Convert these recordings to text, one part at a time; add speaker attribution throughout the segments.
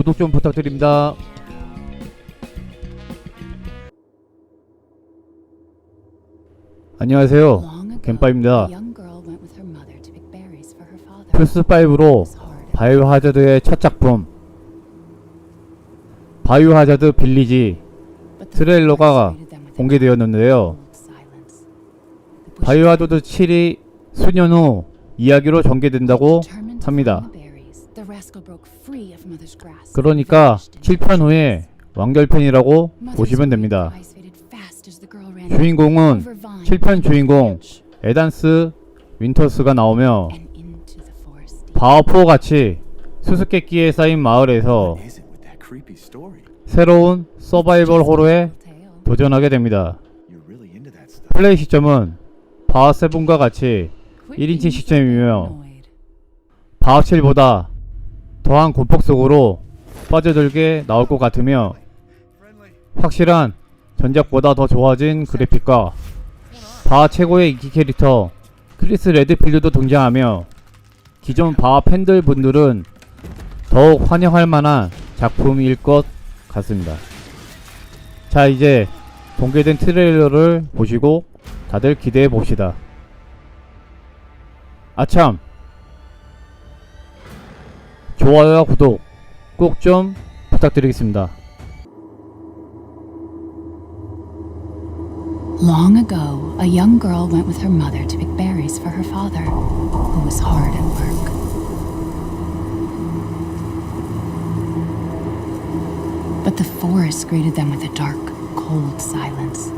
Speaker 1: 구독 좀 부탁드립니다. 안녕하세요. 겜빠입니다. 플스5로 바이오 하자드의 첫 작품 바이오 하자드 빌리지 트레일러가 공개되었는데요. 바이오 하자드 7이 수년 후 이야기로 전개된다고 합니다. 그러니까 7편 후에 완결편이라고 보시면 됩니다. 주인공은 7편 주인공 에단스 윈터스가 나오며 바오포 같이 수수께끼에 쌓인 마을에서? 새로운 서바이벌 호러에 도전하게 됩니다. 플레이 시점은 바하 세븐과 같이 1인칭 시점이며 바하 7보다 더한 공폭 속으로 빠져들게 나올 것 같으며 확실한 전작보다 더 좋아진 그래픽과 바하 최고의 인기 캐릭터 크리스 레드필드도 등장하며 기존 바하 팬들 분들은 더욱 환영할 만한 작품일 것 같습니다. 자 이제 공개된 트레일러를 보시고 다들 기대해 봅시다. 아참 좋아요와 구독 꼭 좀 부탁드리겠습니다.
Speaker 2: Long ago, a young girl went with her mother to pick berries for her father, who was hard at work. But the forest greeted them with a dark, cold silence,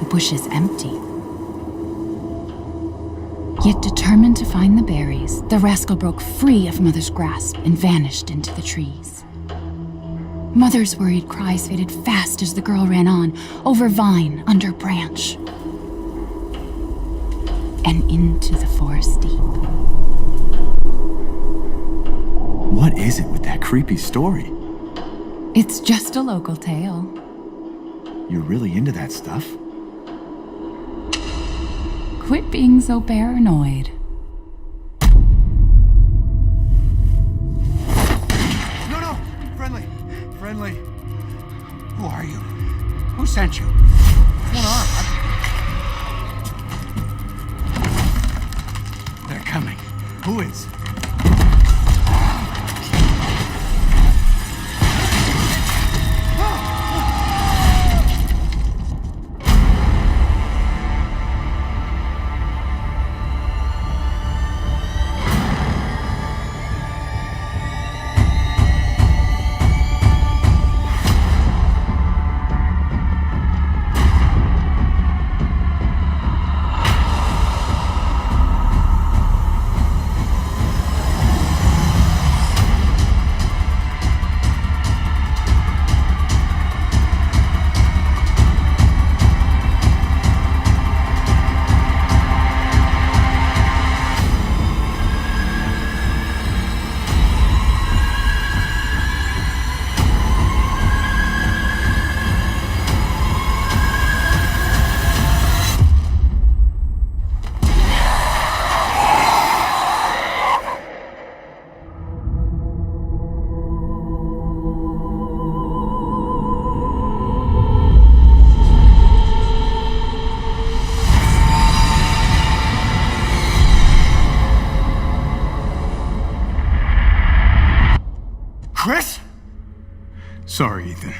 Speaker 2: the bushes empty. Yet determined to find the berries, the rascal broke free of Mother's grasp and vanished into the trees. Mother's worried cries faded fast as the girl ran on, over vine, under branch, and into the forest deep.
Speaker 3: What is it with that creepy story?
Speaker 2: It's just a local tale.
Speaker 3: You're really into that stuff?
Speaker 2: Quit being so paranoid.
Speaker 4: No, no! Friendly! Friendly! Who are you? Who sent you? What's going on? They're coming. Who is? Chris? Sorry, Ethan.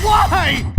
Speaker 4: Why?